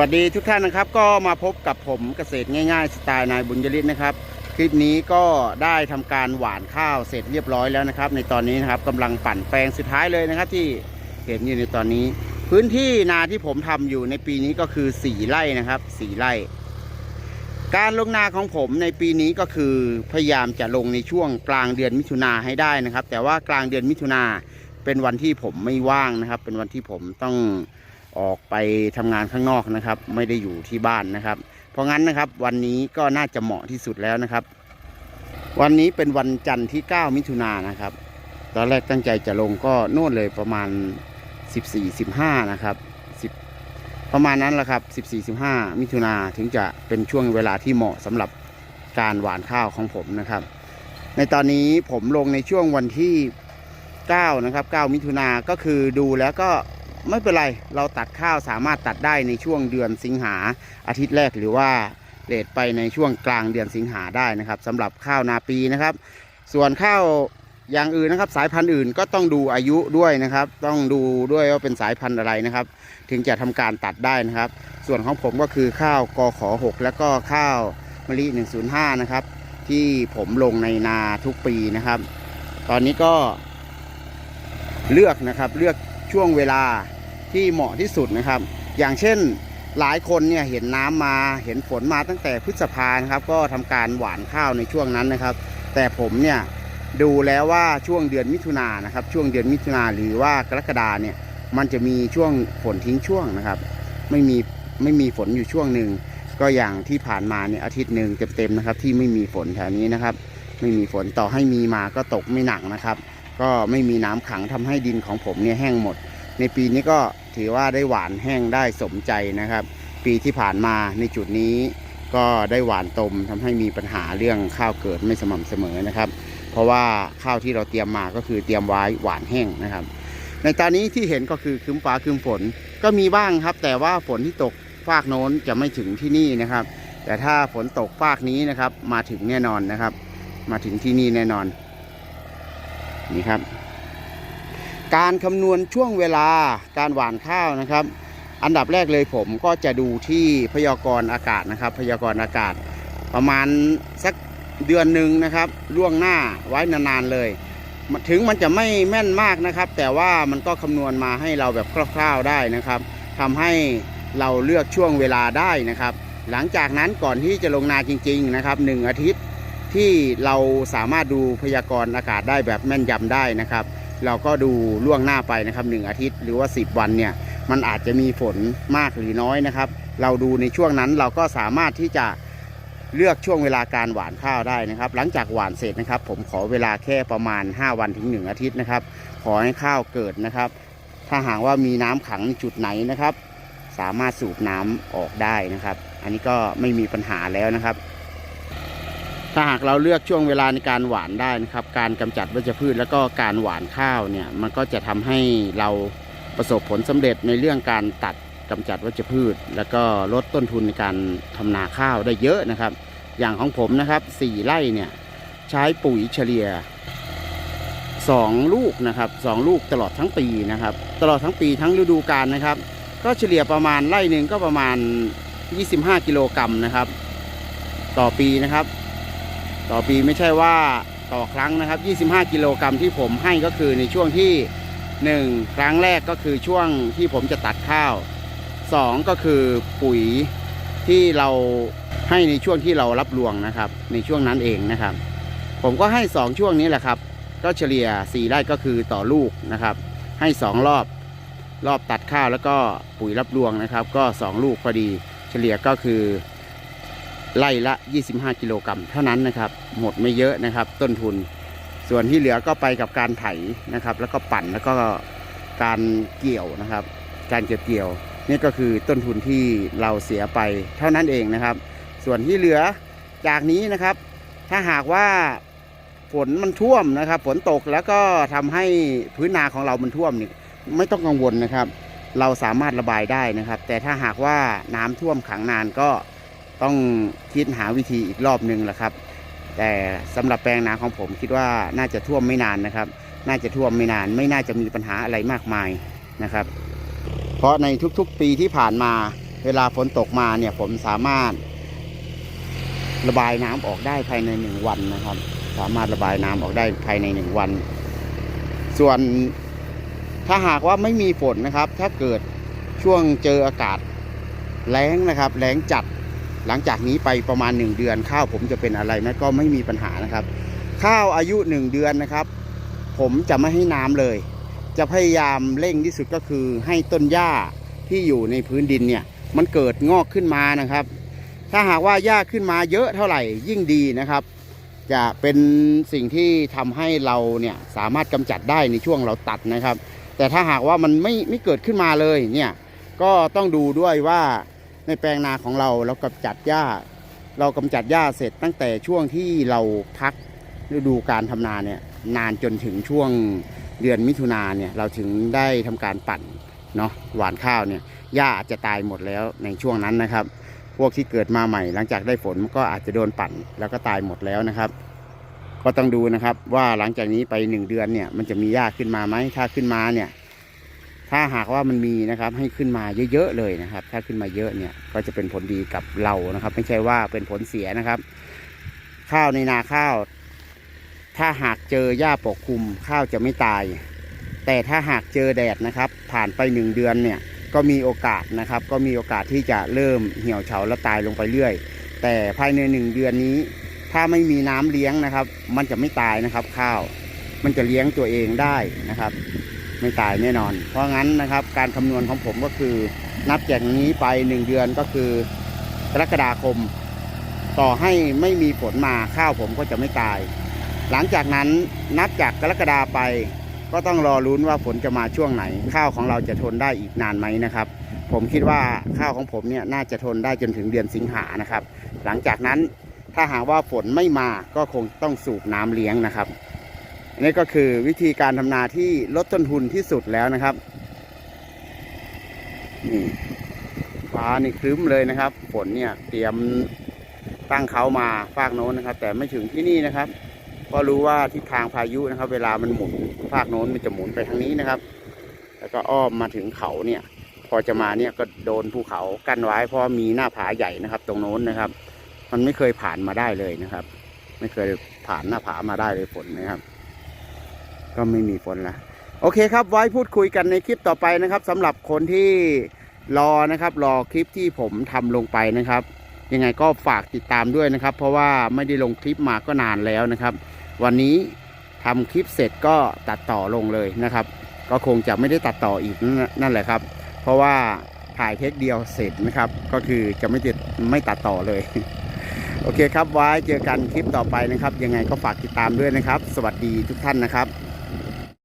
วัสดีทุกท่านนะครับ ก็มาพบกับผมเกษตรง่ายๆสไตล์นายบุญยริศนะครับ คลิปนี้ก็ได้ทำการหว่านข้าวเสร็จเรียบร้อยแล้วนะครับ ในตอนนี้นะครับกำลังปั่นแปลงสุดท้ายเลยนะครับ ที่เห็นอยู่ในตอนนี้ พื้นที่นาที่ผมทำอยู่ในปีนี้ก็คือ4ไร่นะครับ4ไร่ การลงนาของผมในปีนี้ก็คือพยายามจะลงในช่วงกลางเดือนมิถุนาให้ได้นะครับ แต่ว่ากลางเดือนมิถุนาเป็นวันที่ผมไม่ว่างนะครับ เป็นวันที่ผมต้อง ออกไปทำงานข้างนอกนะครับ ไม่ได้อยู่ที่บ้านนะครับ เพราะงั้นนะครับวันนี้ก็น่าจะเหมาะที่สุดแล้วนะครับ วันนี้เป็นวันจันทร์ที่ 9 มิถุนายนนะครับ ตอนแรกตั้งใจจะลงก็โน่นเลยประมาณ 14-15 นะครับ10ประมาณนั้นแหละครับ 14-15 มิถุนาถึงจะเป็นช่วงเวลาที่เหมาะสำหรับการหวานข้าวของผมนะครับ ในตอนนี้ผมลงในช่วงวันที่ 9 นะครับ 9 มิถุนาก็คือดูแล้วก็ ไม่เป็นไรเราตัดข้าวสามารถตัดได้ในช่วงเดือนสิงหาอาทิตย์แรกหรือว่าเลทไปในช่วงกลางเดือนสิงหาได้นะครับสำหรับข้าวนาปีนะครับ ส่วนข้าวอย่างอื่นนะครับ สายพันธุ์อื่นก็ต้องดูอายุด้วยนะครับ ต้องดูด้วยว่าเป็นสายพันธุ์อะไรนะครับ ถึงจะทำการตัดได้นะครับ ส่วนของผมก็คือข้าวกขอ6แล้วก็ข้าวมะลิ105นะครับ ที่ผมลงในนาทุกปีนะครับ ตอนนี้ก็เลือกนะครับเลือกช่วงเวลา ที่เหมาะที่สุดนะครับ อย่างเช่นหลายคนเนี่ยเห็นน้ำมาเห็นฝนมาตั้งแต่พฤษภานะครับ ก็ทำการหวานข้าวในช่วงนั้นนะครับ แต่ผมเนี่ยดูแล้วว่าช่วงเดือนมิถุนายนนะครับ ช่วงเดือนมิถุนาหรือว่ากรกฎาเนี่ยมันจะมีช่วงฝนทิ้งช่วงนะครับ ไม่มีไม่มีฝนอยู่ช่วงหนึ่งก็อย่างที่ผ่านมาเนี่ยอาทิตย์หนึ่งเต็มๆนะครับ ที่ไม่มีฝนแถวนี้นะครับ ไม่มีฝนต่อให้มีมาก็ตกไม่หนักนะครับ ก็ไม่มีน้ำขังทำให้ดินของผมเนี่ยแห้งหมด ในปีนี้ก็ ถือว่าได้หวานแห้งได้สมใจนะครับ ปีที่ผ่านมาในจุดนี้ก็ได้หวานตมทำให้มีปัญหาเรื่องข้าวเกิดไม่สม่ำเสมอนะครับ เพราะว่าข้าวที่เราเตรียมมาก็คือเตรียมไว้หวานแห้งนะครับ ในตอนนี้ที่เห็นก็คือครึ้มฟ้าครึ้มฝนก็มีบ้างครับ แต่ว่าฝนที่ตกฟากโน้นจะไม่ถึงที่นี่นะครับ แต่ถ้าฝนตกฟากนี้นะครับ มาถึงแน่นอนนะครับ มาถึงที่นี่แน่นอนนี่ครับ การคำนวณช่วงเวลาการหว่านข้าวนะครับ อันดับแรกเลยผมก็จะดูที่พยากรณ์อากาศนะครับ พยากรณ์อากาศประมาณสักเดือนหนึ่งนะครับล่วงหน้าไว้นานๆเลย ถึงมันจะไม่แม่นมากนะครับ แต่ว่ามันก็คำนวณมาให้เราแบบคร่าวๆได้นะครับทำให้เราเลือกช่วงเวลาได้นะครับ หลังจากนั้นก่อนที่จะลงนาจริง ๆนะครับหนึ่งอาทิตย์ที่เราสามารถดูพยากรณ์อากาศได้แบบแม่นยำได้นะครับ เราก็ดูล่วงหน้าไปนะครับหนึ่งอาทิตย์หรือว่า 10 วันเนี่ยมันอาจจะมีฝนมากหรือน้อยนะครับ เราดูในช่วงนั้นเราก็สามารถที่จะเลือกช่วงเวลาการหว่านข้าวได้นะครับ หลังจากหว่านเสร็จนะครับ ผมขอเวลาแค่ประมาณ 5 วันถึง 1 อาทิตย์นะครับ ขอให้ข้าวเกิดนะครับ ถ้าหากว่ามีน้ำขังจุดไหนนะครับ สามารถสูบน้ำออกได้นะครับ อันนี้ก็ไม่มีปัญหาแล้วนะครับ ถ้าหากเราเลือกช่วงเวลาในการหวานได้นะครับ การกำจัดวัชพืชแล้วก็การหวานข้าวเนี่ยมันก็จะทำให้เราประสบผลสำเร็จในเรื่องการตัดกำจัดวัชพืช แล้วก็ลดต้นทุนในการทำนาข้าวได้เยอะนะครับ อย่างของผมนะครับสี่ไร่เนี่ยใช้ปุ๋ยเฉลี่ยสองลูกนะครับสองลูกตลอดทั้งปีนะครับ ตลอดทั้งปีทั้งฤดูกาลนะครับ ก็เฉลี่ยประมาณไร่หนึ่งก็ประมาณ 25 กิโลกรัมนะครับ ต่อปีนะครับ ต่อปีไม่ใช่ว่าต่อครั้งนะครับ 25 กิโลกรัมที่ผมให้ก็คือในช่วงที่ 1 ครั้งแรกก็คือช่วงที่ผมจะตัดข้าว 2 ก็คือปุ๋ยที่เราให้ในช่วงที่เรารับรวงนะครับ ในช่วงนั้นเองนะครับ ผมก็ให้ 2 ช่วงนี้แหละครับ ก็เฉลี่ย 4 ไร่ก็คือต่อลูกนะครับ ให้ 2 รอบรอบตัดข้าวแล้วก็ปุ๋ยรับรวงนะครับ ก็ 2 ลูกพอดี เฉลี่ยก็คือ ไล่ละ 25 กิโลกรัมเท่านั้นนะครับ หมดไม่เยอะนะครับ ต้นทุน ส่วนที่เหลือก็ไปกับการไถนะครับ แล้วก็ปั่นแล้วก็การเกี่ยวนะครับ การเก็บเกี่ยวนี่ก็คือต้นทุนที่เราเสียไปเท่านั้นเองนะครับ ส่วนที่เหลือจากนี้นะครับ ถ้าหากว่าฝนมันท่วมนะครับ ฝนตกแล้วก็ทำให้พื้นนาของเรามันท่วมนี่ไม่ต้องกังวลนะครับ เราสามารถระบายได้นะครับ แต่ถ้าหากว่าน้ำท่วมขังนานก็ ต้องคิดหาวิธีอีกรอบหนึ่งแหละครับ แต่สำหรับแปลงนาของผมคิดว่าน่าจะท่วมไม่นานนะครับ น่าจะท่วมไม่นาน ไม่น่าจะมีปัญหาอะไรมากมายนะครับ เพราะในทุกๆปีที่ผ่านมา เวลาฝนตกมาเนี่ยผมสามารถระบายน้ำออกได้ภายในหนึ่งวันนะครับ สามารถระบายน้ำออกได้ภายในหนึ่งวัน ส่วนถ้าหากว่าไม่มีฝนนะครับ ถ้าเกิดช่วงเจออากาศแล้งนะครับแล้งจัด หลังจากนี้ไปประมาณ 1 เดือน ข้าวผมจะเป็นอะไรไหมก็ไม่มีปัญหานะครับ ข้าวอายุ 1 เดือนนะครับ ผมจะไม่ให้น้ำเลย จะพยายามเร่งที่สุดก็คือให้ต้นหญ้าที่อยู่ในพื้นดินเนี่ยมันเกิดงอกขึ้นมานะครับ ถ้าหากว่าหญ้าขึ้นมาเยอะเท่าไหร่ยิ่งดีนะครับ จะเป็นสิ่งที่ทำให้เราเนี่ยสามารถกำจัดได้ในช่วงเราตัดนะครับ แต่ถ้าหากว่ามันไม่ไม่เกิดขึ้นมาเลยเนี่ยก็ต้องดูด้วยว่า ในแปลงนาของเราเรากำจัดหญ้า เรากำจัดหญ้าเสร็จตั้งแต่ช่วงที่เราพักฤดูการทำนาเนี่ยนานจนถึงช่วงเดือนมิถุนาเนี่ยเราถึงได้ทำการปั่นเนาะหวานข้าวเนี่ยหญ้าอาจจะตายหมดแล้วในช่วงนั้นนะครับ พวกที่เกิดมาใหม่ หลังจากได้ฝนก็อาจจะโดนปั่นแล้วก็ตายหมดแล้วนะครับ ก็ต้องดูนะครับว่าหลังจากนี้ไปหนึ่งเดือนเนี่ยมันจะมีหญ้าขึ้นมาไหมถ้าขึ้นมาเนี่ย ถ้าหากว่ามันมีนะครับให้ขึ้นมาเยอะๆเลยนะครับ ถ้าขึ้นมาเยอะเนี่ยก็จะเป็นผลดีกับเรานะครับ ไม่ใช่ว่าเป็นผลเสียนะครับ ข้าวในนาข้าว ถ้าหากเจอหญ้าปกคลุมข้าวจะไม่ตาย แต่ถ้าหากเจอแดดนะครับ ผ่านไปหนึ่งเดือนเนี่ยก็มีโอกาสนะครับ ก็มีโอกาสที่จะเริ่มเหี่ยวเฉาและตายลงไปเรื่อย แต่ภายในหนึ่งเดือนนี้ ถ้าไม่มีน้ำเลี้ยงนะครับ มันจะไม่ตายนะครับ ข้าว มันจะเลี้ยงตัวเองได้นะครับ ไม่ตายแน่นอน เพราะงั้นนะครับการคำนวณของผมก็คือนับจากนี้ไปหนึ่งเดือนก็คือกรกฎาคม ต่อให้ไม่มีฝนมาข้าวผมก็จะไม่ตาย หลังจากนั้นนับจากกรกฎาไป ก็ต้องรอลุ้นว่าฝนจะมาช่วงไหน ข้าวของเราจะทนได้อีกนานไหมนะครับ ผมคิดว่าข้าวของผมเนี่ยน่าจะทนได้จนถึงเดือนสิงหานะครับ หลังจากนั้นถ้าหากว่าฝนไม่มาก็คงต้องสูบน้ำเลี้ยงนะครับ อันนี่ก็คือวิธีการทำนาที่ลดต้นทุนที่สุดแล้วนะครับนี่ฟ้านี่ครึ้มเลยนะครับ ฝนเนี่ยเตรียมตั้งเขามาฟากโน้นนะครับ แต่ไม่ถึงที่นี่นะครับเพราะรู้ว่าทิศทางพายุนะครับ เวลามันหมุนภาคโน้นมันจะหมุนไปทางนี้นะครับ แล้วก็อ้อมมาถึงเขาเนี่ย พอจะมาเนี่ยก็โดนภูเขากั้นไว้ เพราะมีหน้าผาใหญ่นะครับ ตรงโน้นนะครับ มันไม่เคยผ่านมาได้เลยนะครับ ไม่เคยผ่านหน้าผามาได้เลยฝนนะครับ ก็ไม่มีฝนละโอเคครับไว้พูดคุยกันในคลิปต่อไปนะครับสำหรับคนที่รอนะครับ รอคลิปที่ผมทำลงไปนะครับ ยังไงก็ฝากติดตามด้วยนะครับ เพราะว่าไม่ได้ลงคลิปมาก็นานแล้วนะครับ วันนี้ทำคลิปเสร็จก็ตัดต่อลงเลยนะครับ ก็คงจะไม่ได้ตัดต่ออีกนั่นนั่นแหละครับ เพราะว่าถ่ายเทคเดียวเสร็จนะครับ ก็คือจะไม่ติดไม่ตัดต่อเลย โอเคครับไว้เจอกันคลิปต่อไปนะครับ ยังไงก็ฝากติดตามด้วยนะครับ สวัสดีทุกท่านนะครับ